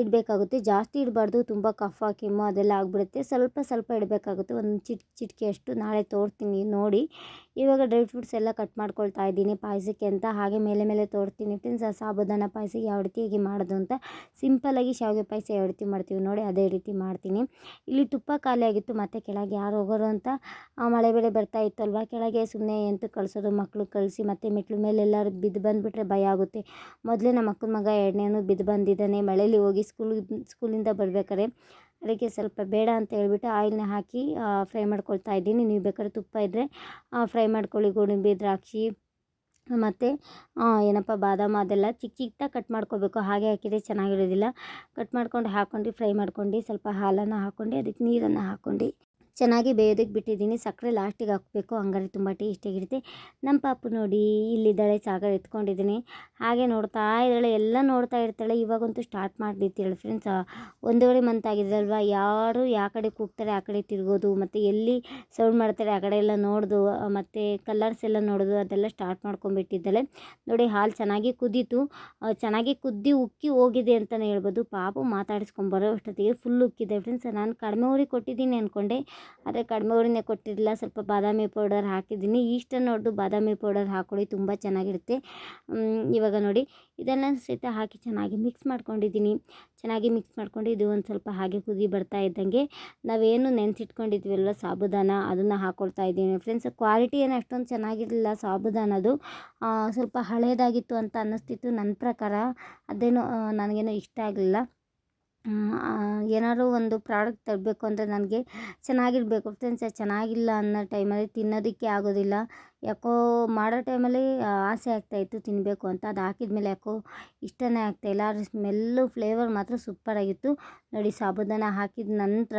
ಇಡಬೇಕಾಗುತ್ತೆ. ಜಾಸ್ತಿ ಇಡಬಾರ್ದು. ತುಂಬ ಕಫ, ಕೆಮ್ಮು ಅದೆಲ್ಲ ಆಗಿಬಿಡುತ್ತೆ. ಸ್ವಲ್ಪ ಸ್ವಲ್ಪ ಇಡಬೇಕಾಗುತ್ತೆ. ಒಂದು ಚಿಟ್ ಚಿಟಿಕೆಯಷ್ಟು ನಾಳೆ ತೋರ್ತೀನಿ ನೋಡಿ. ಇವಾಗ ಡ್ರೈ ಫ್ರೂಟ್ಸ್ ಎಲ್ಲ ಕಟ್ ಮಾಡ್ಕೊಳ್ತಾ ಇದ್ದೀನಿ ಪಾಯಸಕ್ಕೆ ಅಂತ. ಹಾಗೆ ಮೇಲೆ ಮೇಲೆ ತೋರ್ತೀನಿ. ಫ್ರೆಂಡ್ಸ್ ಸಾಬುದಾನ ಪಾಯಸ, ಯಾವ ರೀತಿಯಾಗಿ ಮಾಡೋದು ಅಂತ. ಸಿಂಪಲ್ಲಾಗಿ ಶಾವಿಗೆ ಪಾಯಸ ಯಾವ ರೀತಿ ಮಾಡ್ತೀವಿ ನೋಡಿ, ಅದೇ ರೀತಿ ಮಾಡ್ತೀನಿ. ಇಲ್ಲಿ ತುಪ್ಪ ಖಾಲಿ ಆಗಿತ್ತು. ಮತ್ತು ಕೆಳಗೆ ಯಾರು ಹೋಗೋರು ಅಂತ ಮಳೆ ಬೆಳೆ ಬರ್ತಾ ಇತ್ತಲ್ವ? ಕೆಳಗೆ ಸುಮ್ಮನೆ ಎಂತ ಕಳಿಸೋದು ಮಕ್ಕಳು ಕಳಿಸಿ ಮತ್ತು ಮೆಟ್ಲು ಮೇಲೆ ಎಲ್ಲರೂ ಬಿದ್ದು ಬಂದುಬಿಟ್ರೆ ಭಯ ಆಗುತ್ತೆ. ಮೊದಲೇ ನಮ್ಮ ಮಕ್ಕಳ ಮಗ ಎರಡನೇನು ಬಿದ್ದು ಬಂದಿದ್ದಾನೆ. ಮಳೇಲಿ ಹೋಗಿ ಸ್ಕೂಲ್ ಸ್ಕೂಲಿಂದ ಬರಬೇಕಾದ್ರೆ ಅದಕ್ಕೆ ಸ್ವಲ್ಪ ಬೇಡ ಅಂತ ಹೇಳ್ಬಿಟ್ಟು ಆಯಿಲ್ನ ಹಾಕಿ ಫ್ರೈ ಮಾಡ್ಕೊಳ್ತಾ ಇದ್ದೀನಿ. ನೀವು ಬೇಕಾದ್ರೆ ತುಪ್ಪ ಇದ್ದರೆ ಫ್ರೈ ಮಾಡ್ಕೊಳ್ಳಿ. ಗೋಡಂಬಿ, ದ್ರಾಕ್ಷಿ ಮತ್ತು ಏನಪ್ಪ, ಬಾದಾಮ ಅದೆಲ್ಲ ಚಿಕ್ಕ ಚಿಕ್ಕದಾಗಿ ಕಟ್ ಮಾಡ್ಕೋಬೇಕು. ಹಾಗೆ ಹಾಕಿದರೆ ಚೆನ್ನಾಗಿರೋದಿಲ್ಲ. ಕಟ್ ಮಾಡ್ಕೊಂಡು ಹಾಕ್ಕೊಂಡು ಫ್ರೈ ಮಾಡ್ಕೊಂಡು ಸ್ವಲ್ಪ ಹಾಲನ್ನು ಹಾಕ್ಕೊಂಡು ಅದಕ್ಕೆ ನೀರನ್ನು ಹಾಕ್ಕೊಂಡು ಚೆನ್ನಾಗಿ ಬೇಯೋದಕ್ಕೆ ಬಿಟ್ಟಿದ್ದೀನಿ. ಸಕ್ಕರೆ ಲಾಸ್ಟಿಗೆ ಹಾಕಬೇಕು. ಹಂಗಾರೆ ತುಂಬ ಟೇಸ್ಟಿಯಾಗಿರುತ್ತೆ ನಮ್ಮ ಪಾಪು ನೋಡಿ, ಇಲ್ಲಿದ್ದಾಳೆ, ಸಾಗರ ಎತ್ಕೊಂಡಿದ್ದೀನಿ. ಹಾಗೆ ನೋಡ್ತಾ ಇದ್ದಾಳೆ, ಎಲ್ಲ ನೋಡ್ತಾ ಇರ್ತಾಳೆ. ಇವಾಗಂತೂ ಸ್ಟಾರ್ಟ್ ಮಾಡಿರ್ತಾಳೆ ಫ್ರೆಂಡ್ಸ್ ಒಂದೂವರೆ ಮಂತ್ ಆಗಿದ್ದಲ್ವ ಯಾರು ಯಾವ ಕಡೆ ಕೂಗ್ತಾರೆ, ಆ ಕಡೆ ತಿರ್ಗೋದು, ಮತ್ತು ಎಲ್ಲಿ ಸೌಂಡ್ ಮಾಡ್ತಾರೆ, ಆ ಕಡೆ ಎಲ್ಲ ನೋಡೋದು, ಮತ್ತು ಕಲರ್ಸ್ ಎಲ್ಲ ನೋಡೋದು, ಅದೆಲ್ಲ ಸ್ಟಾರ್ಟ್ ಮಾಡ್ಕೊಂಡ್ಬಿಟ್ಟಿದ್ದಾಳೆ. ನೋಡಿ, ಹಾಲು ಚೆನ್ನಾಗಿ ಕುದೀತು. ಚೆನ್ನಾಗಿ ಕುದ್ದಿ ಉಕ್ಕಿ ಹೋಗಿದೆ ಅಂತಲೇ ಹೇಳ್ಬೋದು. ಪಾಪು ಮಾತಾಡಿಸ್ಕೊಂಬರೋ ಅಷ್ಟೊತ್ತಿಗೆ ಫುಲ್ ಉಕ್ಕಿದೆ. ಫ್ರೆಂಡ್ಸ್ ನಾನು ಕಡಿಮೆ ಊರಿಗೆ ಕೊಟ್ಟಿದ್ದೀನಿ ಅಂದ್ಕೊಂಡೆ ಆದರೆ ಕಡಿಮೆ ಊರಿನೇ ಕೊಟ್ಟಿರಲಿಲ್ಲ. ಸ್ವಲ್ಪ ಬಾದಾಮಿ ಪೌಡರ್ ಹಾಕಿದ್ದೀನಿ. ಇಷ್ಟನ್ನು ನೋಡ್ದು ಬಾದಾಮಿ ಪೌಡರ್ ಹಾಕ್ಕೊಳ್ಳಿ. ತುಂಬ ಚೆನ್ನಾಗಿರುತ್ತೆ. ಇವಾಗ ನೋಡಿ. ಇದೆಲ್ಲ ಸಹಿತ ಹಾಕಿ ಚೆನ್ನಾಗಿ ಮಿಕ್ಸ್ ಮಾಡ್ಕೊಂಡಿದ್ದೀನಿ. ಚೆನ್ನಾಗಿ ಮಿಕ್ಸ್ ಮಾಡ್ಕೊಂಡು ಇದು ಒಂದು ಸ್ವಲ್ಪ ಹಾಗೆ ಕುದಿ ಬರ್ತಾ ಇದ್ದಂಗೆ. ನಾವೇನು ನೆನೆಸಿಟ್ಕೊಂಡಿದ್ವಲ್ಲ ಸಾಬುದಾನ? ಅದನ್ನು ಹಾಕ್ಕೊಳ್ತಾ ಇದ್ದೀನಿ ಫ್ರೆಂಡ್ಸ್ ಕ್ವಾಲಿಟಿ ಏನು ಅಷ್ಟೊಂದು ಚೆನ್ನಾಗಿರಲಿಲ್ಲ ಸಾಬುದಾನದು. ಸ್ವಲ್ಪ ಹಳೇದಾಗಿತ್ತು ಅಂತ ಅನ್ನಿಸ್ತಿತ್ತು. ನನ್ನ ಪ್ರಕಾರ ಅದೇನೋ ನನಗೇನೋ ಇಷ್ಟ ಆಗಲಿಲ್ಲ. ಏನಾದ್ರು ಒಂದು ಪ್ರಾಡಕ್ಟ್ ತರಬೇಕು ಅಂದರೆ ನನಗೆ ಚೆನ್ನಾಗಿರ್ಬೇಕು. ಫ್ರೆಂಡ್ಸ್ ಚೆನ್ನಾಗಿಲ್ಲ ಅನ್ನೋ ಟೈಮಲ್ಲಿ ತಿನ್ನೋದಕ್ಕೆ ಆಗೋದಿಲ್ಲ. ಯಾಕೋ ಮಾಡೋ ಟೈಮಲ್ಲಿ ಆಸೆ ಆಗ್ತಾಯಿತ್ತು ತಿನ್ನಬೇಕು ಅಂತ. ಅದು ಹಾಕಿದ್ಮೇಲೆ ಯಾಕೋ ಇಷ್ಟನೇ ಆಗ್ತಾಯಿಲ್ಲ ಅದ್ರ ಸ್ಮೆಲ್ಲು, ಫ್ಲೇವರ್ ಮಾತ್ರ ಸೂಪರಾಗಿತ್ತು. ನೋಡಿ ಸಾಬುದಾನ ಹಾಕಿದ ನಂತರ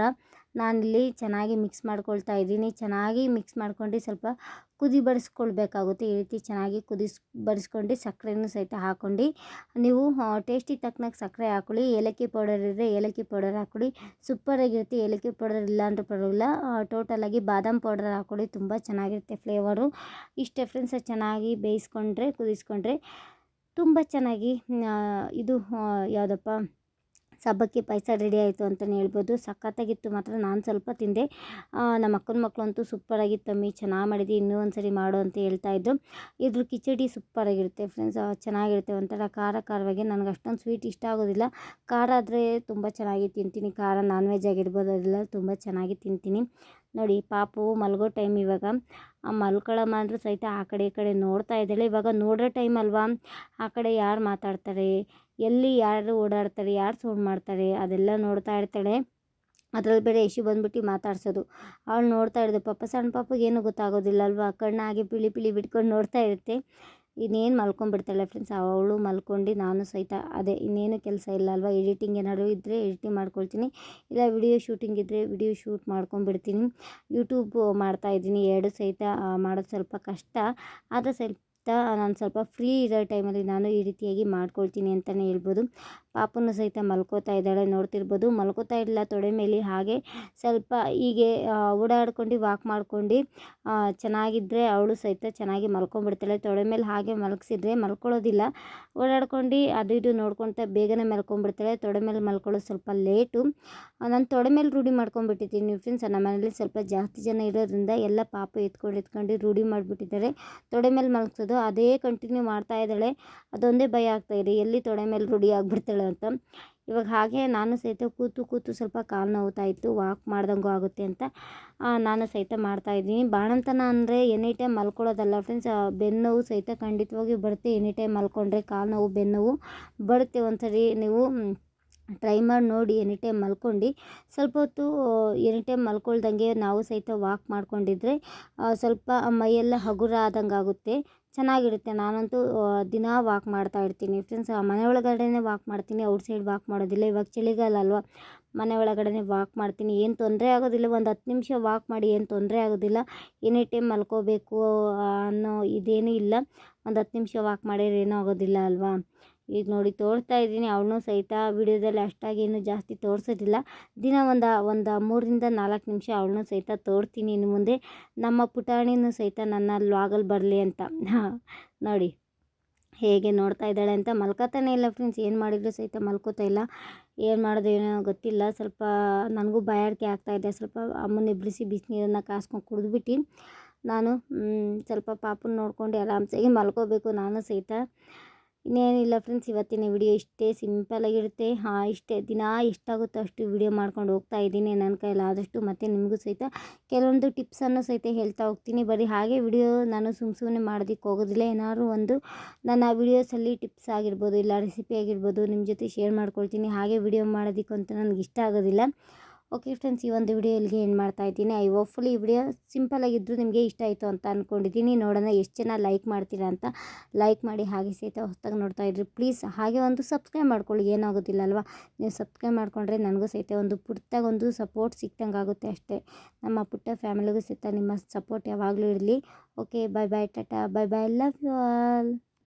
ನಾನಿಲ್ಲಿ ಚೆನ್ನಾಗಿ ಮಿಕ್ಸ್ ಮಾಡ್ಕೊಳ್ತಾ ಇದ್ದೀನಿ. ಚೆನ್ನಾಗಿ ಮಿಕ್ಸ್ ಮಾಡ್ಕೊಂಡು ಸ್ವಲ್ಪ ಕುದಿ ಬಡಿಸ್ಕೊಳ್ಬೇಕಾಗುತ್ತೆ. ಈ ರೀತಿ ಚೆನ್ನಾಗಿ ಕುದಿಸ್ ಬಡಿಸ್ಕೊಂಡು ಸಕ್ಕರೆನೂ ಸಹಿತ ಹಾಕ್ಕೊಂಡು ನೀವು ಟೇಸ್ಟಿಗೆ ತಕ್ಕನಾಗ ಸಕ್ಕರೆ ಹಾಕೊಳ್ಳಿ ಏಲಕ್ಕಿ ಪೌಡರ್ ಇದ್ದರೆ ಏಲಕ್ಕಿ ಪೌಡರ್ ಹಾಕೊಳ್ಳಿ ಸೂಪರಾಗಿರುತ್ತೆ. ಏಲಕ್ಕಿ ಪೌಡರ್ ಇಲ್ಲ ಅಂದರೂ ಪರವಾಗಿಲ್ಲ ಟೋಟಲಾಗಿ ಬಾದಾಮ್ ಪೌಡರ್ ಹಾಕೊಳ್ಳಿ ತುಂಬ ಚೆನ್ನಾಗಿರುತ್ತೆ ಫ್ಲೇವರು. ಇಷ್ಟೇ ಫ್ರೆಂಡ್ಸ್ ಚೆನ್ನಾಗಿ ಬೇಯಿಸ್ಕೊಂಡ್ರೆ, ಕುದಿಸ್ಕೊಂಡ್ರೆ ತುಂಬ ಚೆನ್ನಾಗಿ ಇದು ಯಾವುದಪ್ಪ ಸಬ್ಬಕ್ಕಿ ಪಾಯಸ ರೆಡಿ ಆಯಿತು ಅಂತಲೇ ಹೇಳ್ಬೋದು. ಸಖತ್ತಾಗಿತ್ತು ಮಾತ್ರ. ನಾನು ಸ್ವಲ್ಪ ತಿಂದೆ. ನಮ್ಮ ಅಕ್ಕನ ಮಕ್ಕಳಂತೂ ಸೂಪರಾಗಿತ್ತು ಅಮ್ಮಿ. ಚೆನ್ನಾಗಿ ಮಾಡಿದೆ, ಇನ್ನೂ ಒಂದು ಸರಿ ಮಾಡು ಅಂತ ಹೇಳ್ತಾ ಇದ್ದರು ಇದ್ರ ಕಿಚಡಿ ಸೂಪರಾಗಿರುತ್ತೆ ಫ್ರೆಂಡ್ಸ್ ಚೆನ್ನಾಗಿರುತ್ತೆ ಒಂಥರ. ಖಾರ ಖಾರವಾಗಿ ನನಗೆ ಅಷ್ಟೊಂದು ಸ್ವೀಟ್ ಇಷ್ಟ ಆಗೋದಿಲ್ಲ. ಖಾರ ಆದರೆ ತುಂಬ ಚೆನ್ನಾಗಿ ತಿಂತೀನಿ. ಖಾರ ನಾನ್ ವೆಜ್ ಆಗಿರ್ಬೋದು. ಅದೆಲ್ಲ ತುಂಬ ಚೆನ್ನಾಗಿ ತಿಂತೀನಿ. ನೋಡಿ, ಪಾಪು ಮಲಗೋ ಟೈಮ್ ಇವಾಗ. ಮಲ್ಕೊಳ್ಳಮ್ಮ ಅಂದರೂ ಸಹಿತ ಆ ಕಡೆ ಈ ಕಡೆ ನೋಡ್ತಾ ಇದ್ದಾಳೆ. ಇವಾಗ ನೋಡೋ ಟೈಮ್ ಅಲ್ವಾ? ಆ ಕಡೆ ಯಾರು ಮಾತಾಡ್ತಾರೆ? ಎಲ್ಲಿ ಯಾರು ಓಡಾಡ್ತಾರೆ, ಯಾರು ಸೌಂಡ್ ಮಾಡ್ತಾರೆ, ಅದೆಲ್ಲ ನೋಡ್ತಾ ಇರ್ತಾಳೆ. ಅದ್ರಲ್ಲಿ ಬೇರೆ ಇಶು ಬಂದ್ಬಿಟ್ಟು ಮಾತಾಡ್ಸೋದು. ಅವಳು ನೋಡ್ತಾ ಇರೋದು, ಪಾಪ, ಸಣ್ಣ ಪಾಪಗೆ ಏನೂ ಗೊತ್ತಾಗೋದಿಲ್ಲ ಅಲ್ವಾ ಕಣ್ಣಾಗಿ ಪಿಳಿ ಪಿಳಿ ಬಿಟ್ಕೊಂಡು ನೋಡ್ತಾ ಇರುತ್ತೆ. ಇನ್ನೇನು ಮಲ್ಕೊಂಡ್ಬಿಡ್ತಾಳೆ ಫ್ರೆಂಡ್ಸ್ ಅವಳು ಮಲ್ಕೊಂಡು ನಾನು ಸಹಿತ, ಅದೇ, ಇನ್ನೇನು ಕೆಲಸ ಇಲ್ಲ ಅಲ್ವಾ ಎಡಿಟಿಂಗ್ ಏನಾದರೂ ಇದ್ದರೆ ಎಡಿಟಿಂಗ್ ಮಾಡ್ಕೊಳ್ತೀನಿ. ಇಲ್ಲ ವಿಡಿಯೋ ಶೂಟಿಂಗ್ ಇದ್ದರೆ ವಿಡಿಯೋ ಶೂಟ್ ಮಾಡ್ಕೊಂಡ್ಬಿಡ್ತೀನಿ. ಯೂಟ್ಯೂಬ್ ಮಾಡ್ತಾಯಿದ್ದೀನಿ ಎರಡು ಸಹಿತ ಮಾಡೋದು ಸ್ವಲ್ಪ ಕಷ್ಟ. ಆದರೆ ಸ್ವಲ್ಪ ನಾನು ಸ್ವಲ್ಪ ಫ್ರೀ ಇರೋ ಟೈಮಲ್ಲಿ ನಾನು ಈ ರೀತಿಯಾಗಿ ಮಾಡ್ಕೊಳ್ತೀನಿ ಅಂತಲೇ ಹೇಳ್ಬೋದು. ಪಾಪನೂ ಸಹಿತ ಮಲ್ಕೋತಾ ಇದ್ದಾಳೆ ನೋಡ್ತಿರ್ಬೋದು. ಮಲ್ಕೋತಾ ಇಲ್ಲ ತೊಡೆ ಮೇಲೆ, ಹಾಗೆ ಸ್ವಲ್ಪ ಹೀಗೆ ಓಡಾಡ್ಕೊಂಡು ವಾಕ್ ಮಾಡ್ಕೊಂಡು ಚೆನ್ನಾಗಿದ್ದರೆ ಅವಳು ಸಹಿತ ಚೆನ್ನಾಗಿ ಮಲ್ಕೊಂಡ್ಬಿಡ್ತಾಳೆ. ತೊಡೆ ಮೇಲೆ ಹಾಗೆ ಮಲಗಿಸಿದ್ರೆ ಮಲ್ಕೊಳ್ಳೋದಿಲ್ಲ. ಓಡಾಡ್ಕೊಂಡು ಅದು ಇದು ನೋಡ್ಕೊತ ಬೇಗನೆ ಮಲ್ಕೊಂಡ್ಬಿಡ್ತಾಳೆ. ತೊಡೆ ಮೇಲೆ ಮಲ್ಕೊಳ್ಳೋದು ಸ್ವಲ್ಪ ಲೇಟು. ನಾನು ತೊಡೆ ಮೇಲೆ ರೂಢಿ ಮಾಡ್ಕೊಂಡ್ಬಿಟ್ಟಿದ್ದೀನಿ. ಫ್ರೆಂಡ್ಸ್ ನಮ್ಮ ಮನೇಲಿ ಸ್ವಲ್ಪ ಜಾಸ್ತಿ ಜನ ಇರೋದ್ರಿಂದ ಎಲ್ಲ ಪಾಪ ಎತ್ಕೊಂಡು ಎತ್ಕೊಂಡು ರೂಢಿ ಮಾಡಿಬಿಟ್ಟಿದ್ದಾರೆ. ತೊಡೆ ಮೇಲೆ ಮಲಗಿಸೋದು ಅದೇ ಕಂಟಿನ್ಯೂ ಮಾಡ್ತಾ ಇದ್ದಾಳೆ. ಅದೊಂದೇ ಭಯ ಆಗ್ತಾಯಿದೆ ಎಲ್ಲಿ ತೊಡೆ ಮೇಲೆ ರೂಢಿ ಆಗಿಬಿಡ್ತಾಳೆ ಅಂತ. ಇವಾಗ ಹಾಗೆ ನಾನು ಸಹಿತ ಕೂತು ಕೂತು ಸ್ವಲ್ಪ ಕಾಲು ನೋವುತ್ತಾ ಇತ್ತು. ವಾಕ್ ಮಾಡ್ದಂಗೂ ಆಗುತ್ತೆ ಅಂತ. ನಾನು ಸಹಿತ ಮಾಡ್ತಾಯಿದ್ದೀನಿ ಬಾಣಂತನ ಅಂದರೆ ಎನಿ ಟೈಮ್ ಮಲ್ಕೊಳ್ಳೋದಲ್ಲ ಫ್ರೆಂಡ್ಸ್ ಬೆನ್ನೋವು ಸಹಿತ ಖಂಡಿತವಾಗಿ ಬರುತ್ತೆ. ಎನಿ ಟೈಮ್ ಮಲ್ಕೊಂಡ್ರೆ ಕಾಲು ನೋವು ಬೆನ್ನೋವು ಬರುತ್ತೆ ಒಂದ್ಸರಿ ನೀವು ಟ್ರೈ ಮಾಡಿ ನೋಡಿ. ಎನಿ ಟೈಮ್ ಮಲ್ಕೊಂಡು ಸ್ವಲ್ಪ ಹೊತ್ತು ಎನಿ ಟೈಮ್ ಮಲ್ಕೊಳ್ದಂಗೆ ನಾವು ಸಹಿತ ವಾಕ್ ಮಾಡ್ಕೊಂಡಿದ್ರೆ ಸ್ವಲ್ಪ ಮೈಯೆಲ್ಲ ಹಗುರ ಆದಂಗೆ ಆಗುತ್ತೆ ಚೆನ್ನಾಗಿರುತ್ತೆ. ನಾನಂತೂ ದಿನ ವಾಕ್ ಮಾಡ್ತಾ ಇರ್ತೀನಿ. ಫ್ರೆಂಡ್ಸ್ ಮನೆ ಒಳಗಡೆನೇ ವಾಕ್ ಮಾಡ್ತೀನಿ. ಔಟ್ ಸೈಡ್ ವಾಕ್ ಮಾಡೋದಿಲ್ಲ. ಇವಾಗ ಚಳಿಗಾಲ ಅಲ್ವಾ? ಮನೆ ಒಳಗಡೆನೇ ವಾಕ್ ಮಾಡ್ತೀನಿ. ಏನು ತೊಂದರೆ ಆಗೋದಿಲ್ಲ. ಒಂದು ಹತ್ತು ನಿಮಿಷ ವಾಕ್ ಮಾಡಿ ಏನು ತೊಂದರೆ ಆಗೋದಿಲ್ಲ. ಎನಿ ಟೈಮ್ ಮಲ್ಕೋಬೇಕು ಅನ್ನೋ ಇದೇನೂ ಇಲ್ಲ. ಒಂದು ಹತ್ತು ನಿಮಿಷ ವಾಕ್ ಮಾಡಿದ್ರೆ ಏನೂ ಆಗೋದಿಲ್ಲ ಅಲ್ವಾ? ಈಗ ನೋಡಿ ತೋರಿಸ್ತಾ ಇದ್ದೀನಿ. ಅವನು ಸಹಿತ ವಿಡಿಯೋದಲ್ಲಿ ಅಷ್ಟಾಗಿ ಏನು ಜಾಸ್ತಿ ತೋರಿಸೋದಿಲ್ಲ. ದಿನ ಒಂದು ಒಂದು ಮೂರರಿಂದ ನಾಲ್ಕು ನಿಮಿಷ ಅವಳನ್ನೂ ಸಹಿತ ತೋರ್ತೀನಿ ಇನ್ನು ಮುಂದೆ. ನಮ್ಮ ಪುಟಾಣಿನೂ ಸಹಿತ ನನ್ನ ಲಾಗಲ್ಲಿ ಬರಲಿ ಅಂತ. ನೋಡಿ ಹೇಗೆ ನೋಡ್ತಾ ಇದ್ದಾಳೆ ಅಂತ. ಮಲ್ಕೋತಾನೆ ಇಲ್ಲ ಫ್ರೆಂಡ್ಸ್ ಏನು ಮಾಡಿದ್ರು ಸಹಿತ ಮಲ್ಕೋತಾ ಇಲ್ಲ. ಏನು ಮಾಡೋದು ಏನೋ ಗೊತ್ತಿಲ್ಲ. ಸ್ವಲ್ಪ ನನಗೂ ಬಾಯಾರಿಕೆ ಆಗ್ತಾಯಿದೆ ಸ್ವಲ್ಪ ಅಮ್ಮನ ಎಬ್ಬಿಸಿ ಬಿಸಿನೀರನ್ನು ಕಾಸ್ಕೊಂಡು ಕುಡಿದ್ಬಿಟ್ಟು ನಾನು ಸ್ವಲ್ಪ ಪಾಪನ ನೋಡ್ಕೊಂಡು ಆರಾಮ್ಸಾಗಿ ಮಲ್ಕೋಬೇಕು. ನಾನು ಸಹಿತ ಇನ್ನೇನಿಲ್ಲ ಫ್ರೆಂಡ್ಸ್ ಇವತ್ತಿನ ವಿಡಿಯೋ ಇಷ್ಟೇ ಸಿಂಪಲಾಗಿರುತ್ತೆ ಹಾಂ, ಇಷ್ಟೇ ದಿನ ಎಷ್ಟಾಗುತ್ತೋ ಅಷ್ಟು ವಿಡಿಯೋ ಮಾಡ್ಕೊಂಡು ಹೋಗ್ತಾ ಇದ್ದೀನಿ. ನನ್ನ ಕೈಯಲ್ಲಿ ಆದಷ್ಟು ಮತ್ತು ನಿಮಗೂ ಸಹಿತ ಕೆಲವೊಂದು ಟಿಪ್ಸನ್ನು ಸಹಿತ ಹೇಳ್ತಾ ಹೋಗ್ತೀನಿ. ಬರೀ ಹಾಗೆ ವಿಡಿಯೋ ನಾನು ಸುಮ್ಮ ಸುಮ್ಮನೆ ಮಾಡೋದಕ್ಕೆ ಹೋಗೋದಿಲ್ಲ. ಏನಾದ್ರು ಒಂದು ನನ್ನ ವಿಡಿಯೋಸಲ್ಲಿ ಟಿಪ್ಸ್ ಆಗಿರ್ಬೋದು, ಇಲ್ಲ ರೆಸಿಪಿ ಆಗಿರ್ಬೋದು ನಿಮ್ಮ ಜೊತೆ ಶೇರ್ ಮಾಡ್ಕೊಳ್ತೀನಿ. ಹಾಗೆ ವಿಡಿಯೋ ಮಾಡೋದಕ್ಕಂತೂ ನನಗೆ ಇಷ್ಟ ಆಗೋದಿಲ್ಲ. ಓಕೆ ಫ್ರೆಂಡ್ಸ್ ಈ ಒಂದು ವಿಡಿಯೋ ಇಲ್ಲಿಗೆ ಏನು ಮಾಡ್ತಾ ಇದ್ದೀನಿ? ಐ ಹೋಪ್ಫುಲಿ ಈ ವಿಡಿಯೋ ಸಿಂಪಲ್ ಆಗಿದ್ರು ನಿಮಗೆ ಇಷ್ಟ ಆಯಿತು ಅಂತ ಅಂದ್ಕೊಂಡಿದ್ದೀನಿ ನೋಡೋಣ ಎಷ್ಟು ಜನ ಲೈಕ್ ಮಾಡ್ತೀರಾ ಅಂತ. ಲೈಕ್ ಮಾಡಿ ಹಾಗೆ ಸಹಿತ ಹೊಸ್ದಾಗಿ ನೋಡ್ತಾ ಇದ್ರಿ ಪ್ಲೀಸ್ ಹಾಗೆ ಒಂದು ಸಬ್ಸ್ಕ್ರೈಬ್ ಮಾಡ್ಕೊಳ್ಳಿ. ಏನಾಗೋದಿಲ್ಲ ಅಲ್ವಾ? ನೀವು ಸಬ್ಸ್ಕ್ರೈಬ್ ಮಾಡಿಕೊಂಡ್ರೆ ನನಗೂ ಸಹಿತ ಒಂದು ಪುಟ್ಟಾಗ ಒಂದು ಸಪೋರ್ಟ್ ಸಿಕ್ತಂಗೆ ಆಗುತ್ತೆ ಅಷ್ಟೇ. ನಮ್ಮ ಪುಟ್ಟ ಫ್ಯಾಮಿಲಿಗೂ ಸಹಿತ ನಿಮ್ಮ ಸಪೋರ್ಟ್ ಯಾವಾಗಲೂ ಇರಲಿ. Okay bye bye tata bye bye love you all